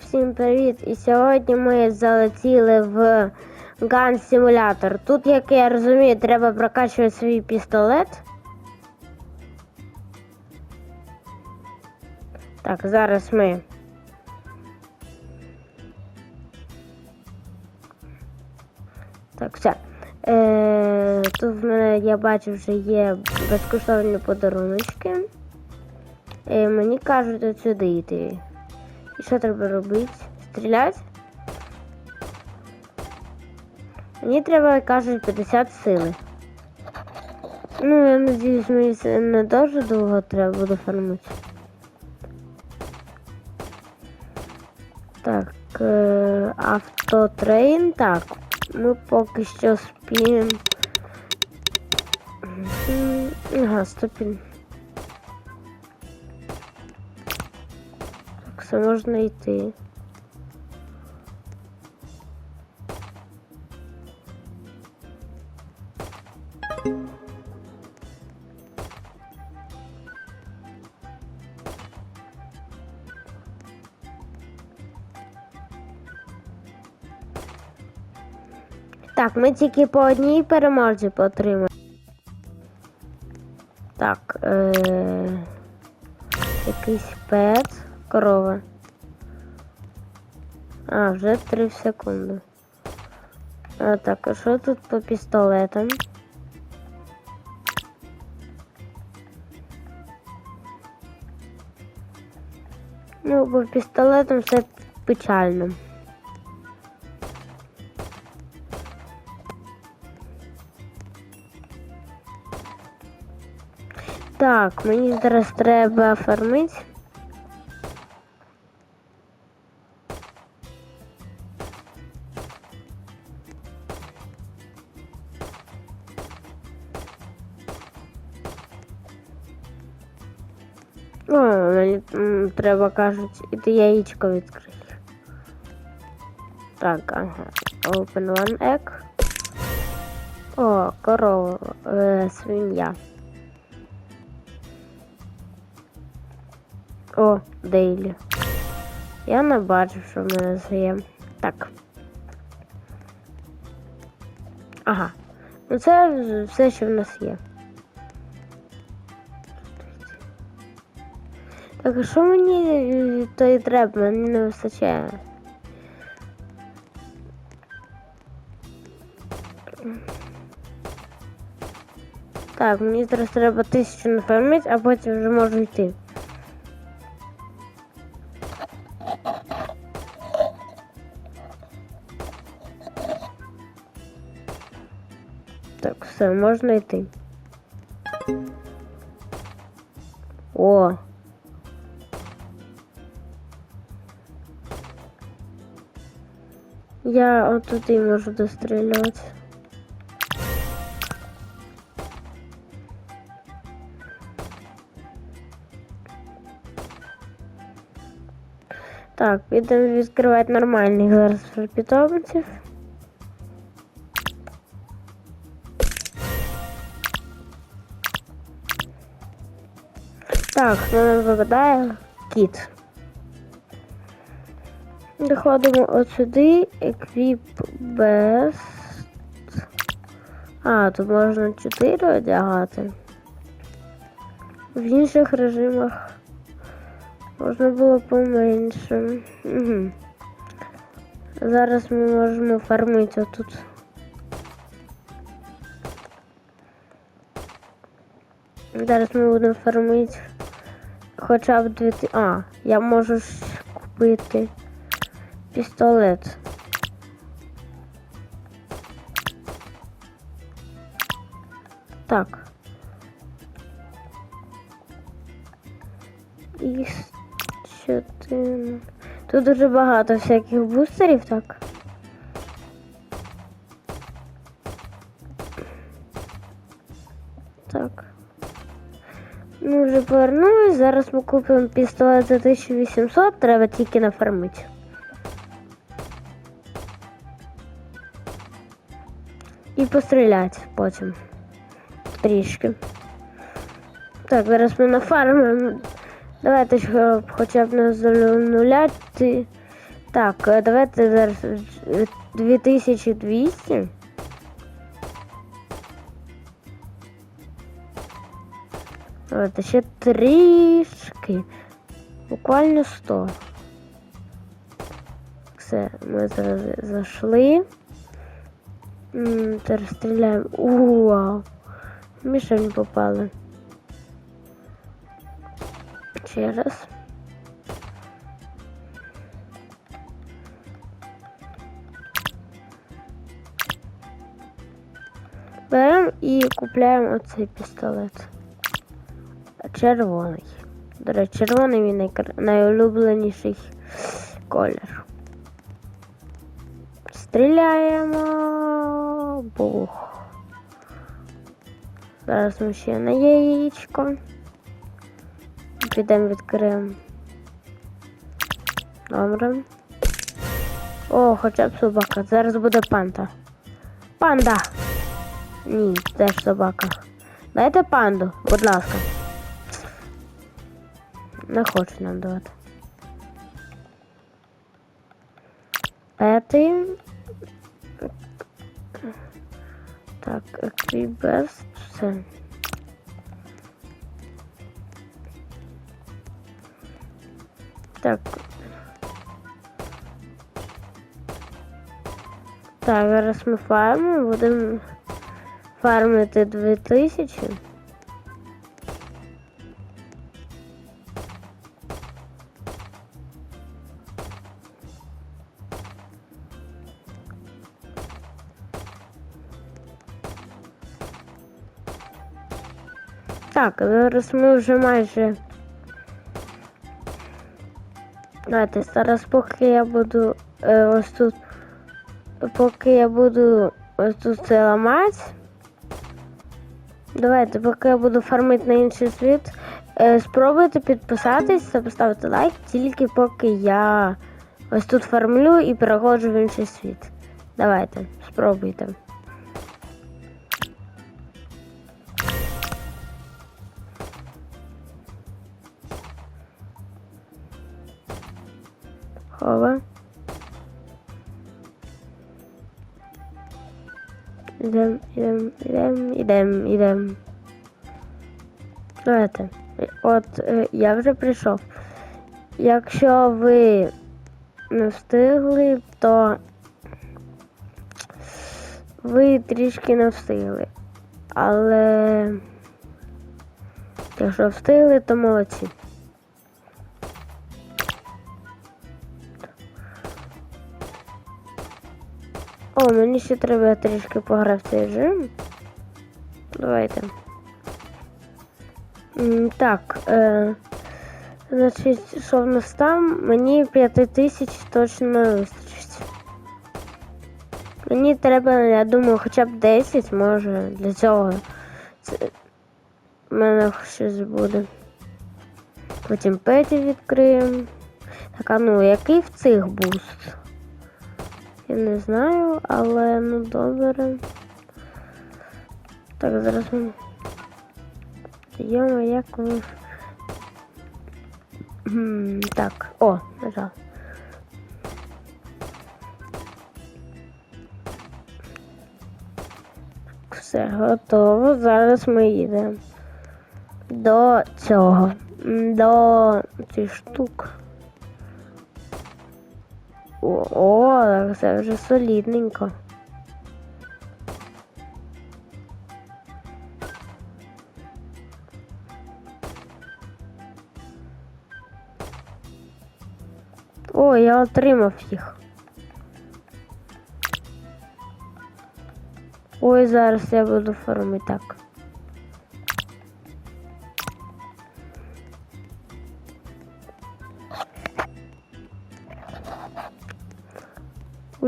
всім привіт! І сьогодні ми залетіли в Gun Simulator. Тут, як я розумію, треба прокачувати свій пістолет. Так, зараз ми. Так, все. Е, тут в мене, я бачу, вже є безкоштовні подаруночки. Е, мені кажуть от сюди йти. І що треба робити? Стріляти? Мені треба, кажуть, 50 сили. Ну, я надіюсь, мені це не дуже довго треба буде фармити. Так, е, автотрейн, так. Ми поки що спіємо. М, Ага, стопін. Все можна йти. Так, ми тільки по одній переможці отримали. Так, е- якийсь пет, корова. А, вже 3 секунди. А, так, а що тут по пістолетам? Ну, по пістолетам все печально. Так, мені зараз треба фармити. Треба, кажуть, іти яєчко відкрити. Так, ага. Open one egg. О, корова, е, свинья. О, Дейлі. Я не бачив, що в мене є. Так. Ага. Ну це все, що в нас є. Так, а що мені е, то і треба? Мені не вистачає. Так, мені зараз треба тисячу нафармити, а потім вже можу йти. Так, все, можна йти. О. Я отуди можу дострілювати. Так, підемо відкривати нормальних зараз питомців. Так, нам випадає кіт. Доходимо от сюди, еквіп без. А, тут можна 4 одягати. В інших режимах можна було поменше. Угу. Зараз ми можемо фармити отут. Зараз ми будемо фармити хоча б дві. ти- А, я можу ж купити пістолет. Так. І що ти. Тут дуже багато всяких бустерів, так. Так. Ми вже повернулись. Зараз ми купимо пістолет за 1800, треба тільки нафармити. І постріляти потім. Трішки. Так, зараз ми нафармимо. Давайте ж е, хоча б не зануляти Так, е, давайте зараз е, 2200. Давайте ще трішки. Буквально 100. Все, ми зараз зайшли. Зараз стріляємо. У, Вау. В Мішень попали. Ще раз. Беремо і купляємо оцей пістолет. Червоний. До речі, червоний він найулюбленіший колір. Стріляємо. Бух. Зараз ми ще на яєчко. Підемо відкриємо. Добре. О, хоча б собака. Зараз буде панда. Панда! Ні, теж собака. Дайте панду, будь ласка. Не хочу нам давати. П'ятий. Так, еквібест, все. Так. Так, зараз ми фармимо, будемо фармити 2000. Так, зараз ми вже майже. Давайте зараз, поки я буду е, ось тут. Поки я буду ось тут це ламати. Давайте, поки я буду фармити на інший світ. Е, спробуйте підписатись та поставити лайк, тільки поки я ось тут фармлю і переходжу в інший світ. Давайте, спробуйте. Ідем, ідем, ідем, ідем, ідем. Давайте. От е, я вже прийшов. Якщо ви не встигли, то ви трішки не встигли. Але якщо встигли, то молодці. О, мені ще треба трішки пограти в цей режим. Давайте. Так, е, значить, що в нас там? Мені 5000 точно вистачить. Мені треба, я думаю, хоча б 10, може, для цього. Це... У мене щось буде. Потім петі відкриємо. Так, а ну, який в цих буст? Я не знаю, але ну добре. Так, зараз ми. Йома, як ви. Так, о, нажав. Все готово. Зараз ми їдемо до цього. До цих штук. О, це вже солідненько. О, я отримав їх. Ой, зараз я буду фармити так.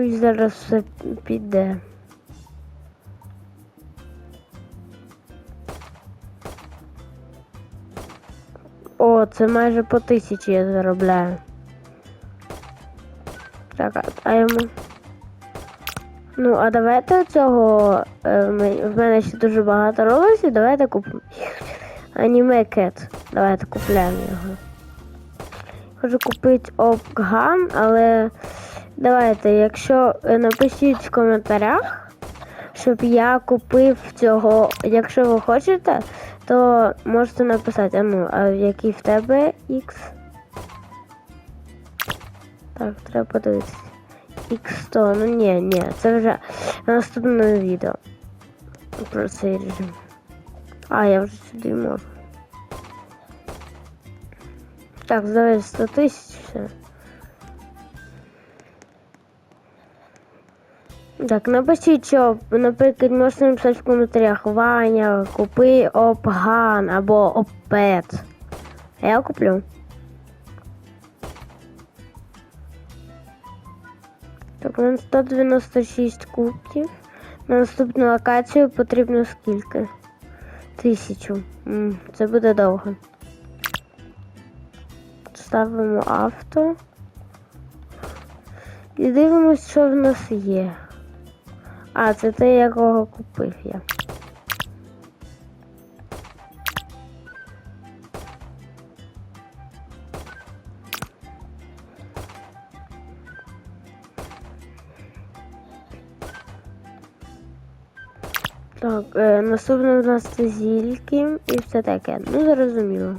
Ой, зараз все піде. О, це майже по тисячі я заробляю. Так, а- йому. Ну, а давайте цього. е, В мене ще дуже багато роликів, давайте купимо. Аніме Кет. Давайте купляємо його. Хочу купити опган, але давайте, якщо е, напишіть в коментарях, щоб я купив цього. Якщо ви хочете, то можете написати, а ну, а який в тебе X? Так, треба подивитися. X100, ну ні, ні, це вже в наступному відео. Про цей режим. А, я вже сюди можу. Так, давай 100 тисяч. все. Так, напишіть, що, наприклад, можете написати в коментарях Ваня, купи опган або опет. А я куплю. Так, у нас 196 кубків. На наступну локацію потрібно скільки? Тисячу. Це буде довго. Ставимо авто. І дивимось, що в нас є. А, це те, якого купив я. Так, е, наступне у нас це зільки і все таке. Ну, зрозуміло.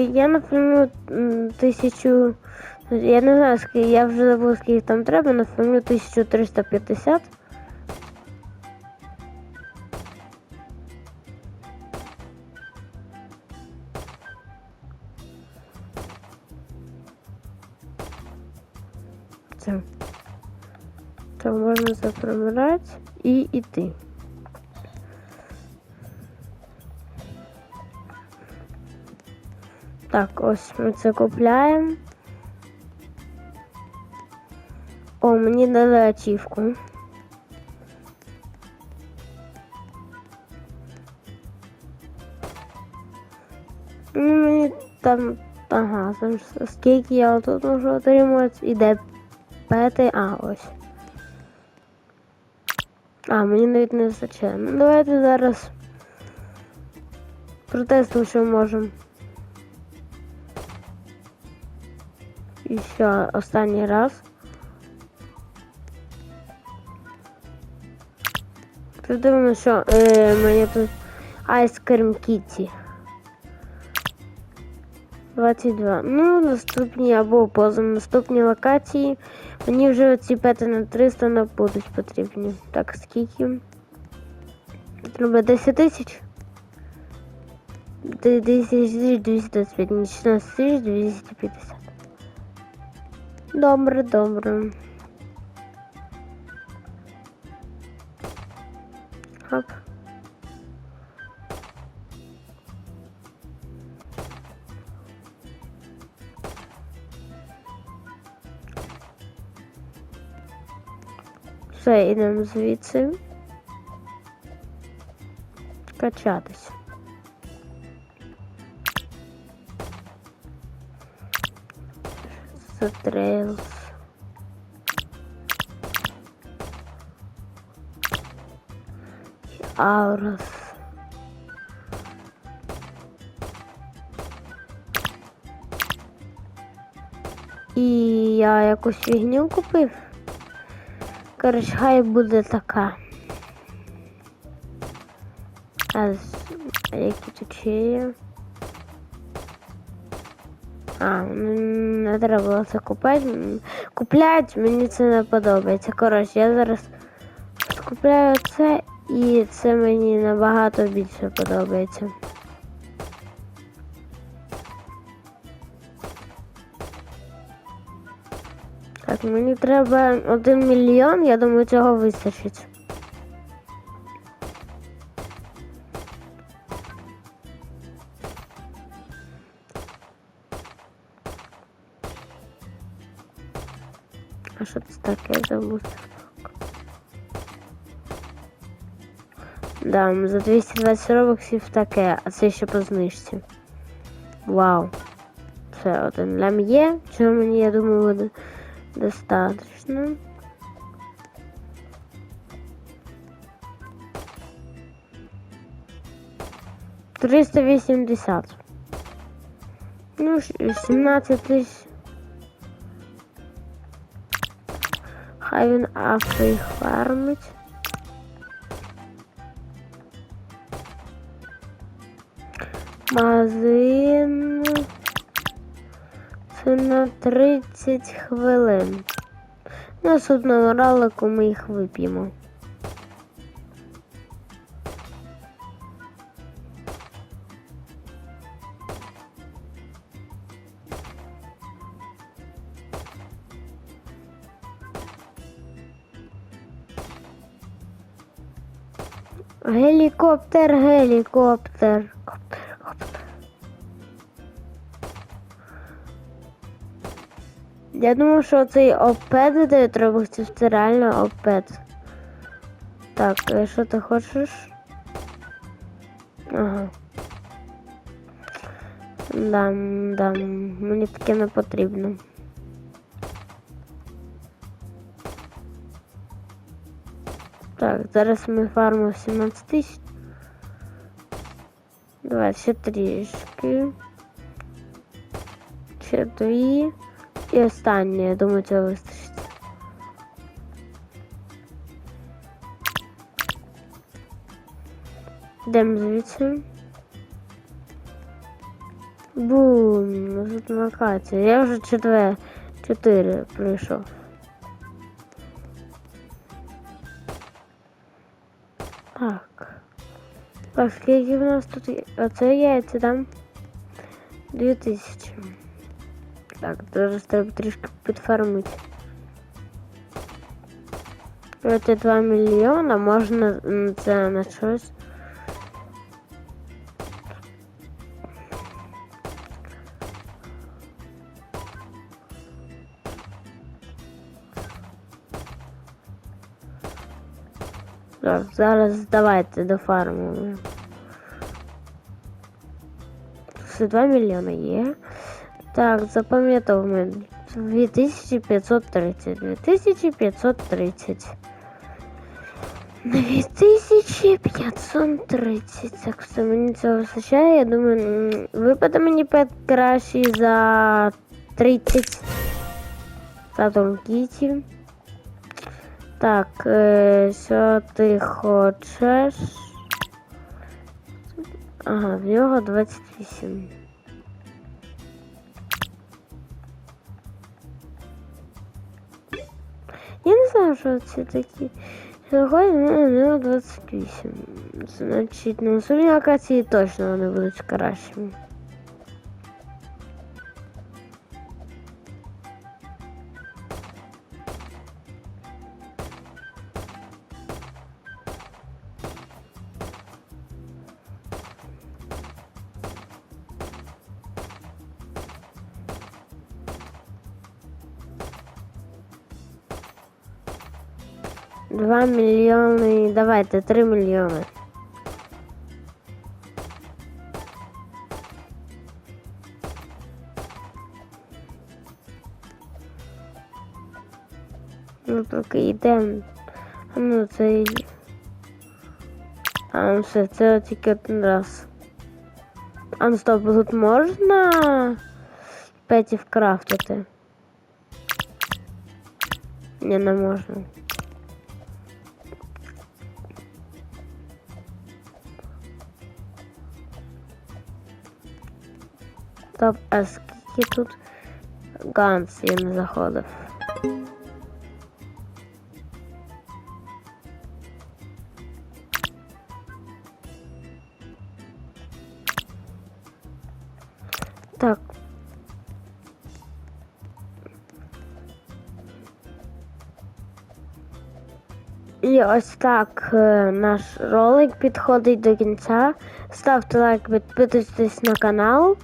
Я напрямую тисячу. Я не знаю, скільки, я вже забув, скільки там треба, напрямую 1350. Це. Це можна запромирати і йти. Так, ось ми це купляємо. О, мені дали ачівку. Ну, мені там. Ага, там скільки я тут можу отримати. І де п'ятий, а, ось. А, мені навіть не вистачає. Ну давайте зараз протестуємо, що можемо. І ще останній раз. Подивимося, що е, мені тут Ice Cream Kitty. 22. Ну, наступні або поза наступні локації. Мені вже ці пети на 300 не будуть потрібні. Так, скільки? Треба 10 тисяч? 10 тисяч 225, не 16 тисяч 250. Добре, добре. Хоп. Все, йдемо звідси. Качатись. Затрейлс. Аурос. І я якусь фігню купив. Коротше, хай буде така. А які тут ще є? А, не треба було це купати. Куплять, мені це не подобається. Коротше, я зараз купляю це і це мені набагато більше подобається. Так, мені треба один мільйон, я думаю, цього вистачить. Да, за 220 робоксів таке, а це ще по знижці. Вау. Це один лям є, чого мені, я думаю, буде достатньо. Триста вісімдесят. Ну, ш- 17 тисяч. Хай він авто їх фармить. Магазин. Це на 30 хвилин. Наступного ролику ми їх вип'ємо. Гелікоптер, гелікоптер. Я думав, що цей опед де треба це реально опед. Так, е, що ти хочеш? Ага. Дам, дам. Мені таке не потрібно. Так, зараз ми фармимо 17 тисяч. Давай ще трішки. Ще дві. І останнє, я думаю, цього вистачить. Йдемо звідси. Бум, тут локація. Я вже четвер, чотири прийшов. Так. Так, скільки в нас тут є? Оце яйця там? Дві тисячі. Так, зараз треба трішки підфармити. Оце 2 мільйона, можна м, це на щось. Так, зараз давайте дофармимо. Це 2 мільйони є. Так, запам'ятав мене. 2530. 2530. 2530. Так, все, мені цього вистачає. Я думаю, випаде мені пет кращий за 30. За толкітів. Так, е, що ти хочеш? Ага, в нього 28. Я не знаю, що це такі. Сьогодні мене 28. Значить, ну, наступній локації точно вони будуть кращими. Давайте, три мільйони. Ну поки йдемо. Ну це. А ну все, це тільки один раз. А ну стоп, тут можна петів крафтити? Ні, не можна. Стоп, а скільки тут Ганс я не заходив? Так. І ось так е, наш ролик підходить до кінця. Ставте лайк, підписуйтесь на канал.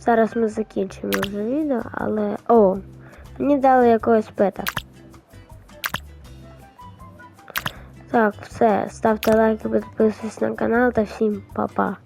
Зараз ми закінчимо вже відео, але... О! Мені дали якогось пета. Так, все. Ставте лайки, підписуйтесь на канал та всім па-па.